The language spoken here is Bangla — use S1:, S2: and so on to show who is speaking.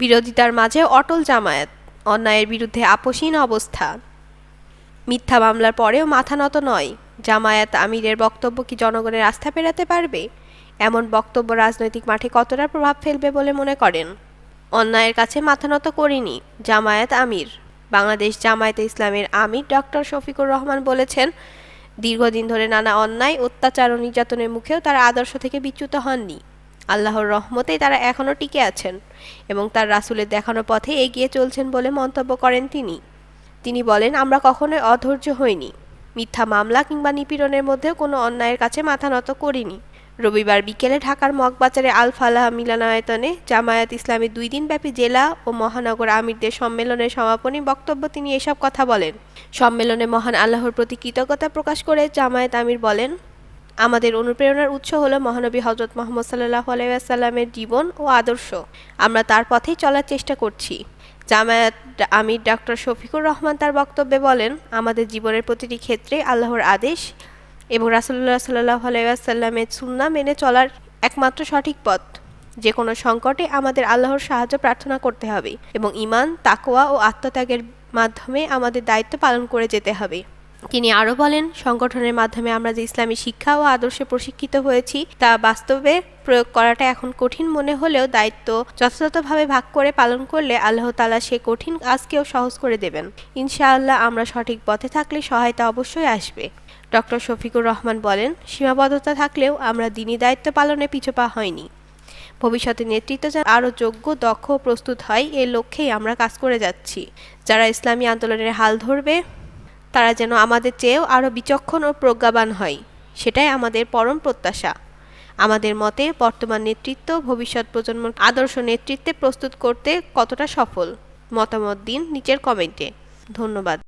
S1: বিরোধিতার মাঝে অটল জামায়াত, অন্যায়ের বিরুদ্ধে আপোষহীন অবস্থা। মিথ্যা মামলার পরেও মাথা নত নয়, জামায়াত আমিরের বক্তব্য কি জনগণের আস্থা পেরাতে পারবে? এমন বক্তব্য রাজনৈতিক মাঠে কতটা প্রভাব ফেলবে বলে মনে করেন? অন্যায়ের কাছে মাথা নত করিনি, জামায়াত আমির। বাংলাদেশ জামায়াতে ইসলামের আমির ডক্টর শফিকুর রহমান বলেছেন, দীর্ঘদিন ধরে নানা অন্যায়, অত্যাচার ও নির্যাতনের মুখেও তারা আদর্শ থেকে বিচ্যুত হননি। আল্লাহর রহমতেই তারা এখনও টিকে আছেন এবং তার রাসূলের দেখানো পথে এগিয়ে চলছেন বলে মন্তব্য করেন তিনি। তিনি বলেন, আমরা কখনোই অধৈর্য হইনি। মিথ্যা মামলা কিংবা নিপীড়নের মধ্যেও কোনো অন্যায়ের কাছে মাথা নত করিনি। রবিবার বিকেলে ঢাকার মগবাজারে আল ফালাহ মিলনায়তনে জামায়াত ইসলামী দুই দিনব্যাপী জেলা ও মহানগর আমিরদের সম্মেলনের সমাপনী বক্তব্য তিনি এসব কথা বলেন। সম্মেলনে মহান আল্লাহর প্রতি কৃতজ্ঞতা প্রকাশ করে জামায়াত আমির বলেন আমাদের অনুপ্রেরণার উৎস হলো মহানবী হজরত মোহাম্মদ সাল্লাহ আলাইসাল্লামের জীবন ও আদর্শ। আমরা তার পথেই চলার চেষ্টা করছি। জামায়াত আমির ডক্টর শফিকুর রহমান তার বক্তব্যে বলেন, আমাদের জীবনের প্রতিটি ক্ষেত্রে আল্লাহর আদেশ এবং রাসুল্লাহ সাল্লাহ আলাইসাল্লামের সুন্না মেনে চলার একমাত্র সঠিক পথ। যে কোনো সংকটে আমাদের আল্লাহর সাহায্য প্রার্থনা করতে হবে এবং ইমান তাকোয়া ও আত্মত্যাগের মাধ্যমে আমাদের দায়িত্ব পালন করে যেতে হবে। তিনি আরও বলেন, সংগঠনের মাধ্যমে আমরা যে ইসলামী শিক্ষা ও আদর্শে প্রশিক্ষিত হয়েছি, তা বাস্তবে প্রয়োগ করাটা এখন কঠিন মনে হলেও দায়িত্ব যথাযথভাবে ভাগ করে পালন করলে আল্লাহ তালা সে কঠিন কাজকেও সহজ করে দেবেন। ইনশাআল্লাহ আমরা সঠিক পথে থাকলে সহায়তা অবশ্যই আসবে। ডক্টর শফিকুর রহমান বলেন, সীমাবদ্ধতা থাকলেও আমরা দিনই দায়িত্ব পালনে পিছপা হয়নি। ভবিষ্যতে নেতৃত্ব যেন আরও যোগ্য, দক্ষ প্রস্তুত হয়, এ লক্ষ্যেই আমরা কাজ করে যাচ্ছি। যারা ইসলামী আন্দোলনের হাল ধরবে তারা যেন আমাদের চেয়েও আরও বিচক্ষণ ও প্রজ্ঞাবান হয়, সেটাই আমাদের পরম প্রত্যাশা। আমাদের মতে বর্তমান নেতৃত্ব ভবিষ্যৎ প্রজন্ম আদর্শ নেতৃত্বে প্রস্তুত করতে কতটা সফল? মতামত দিন নিচের কমেন্টে। ধন্যবাদ।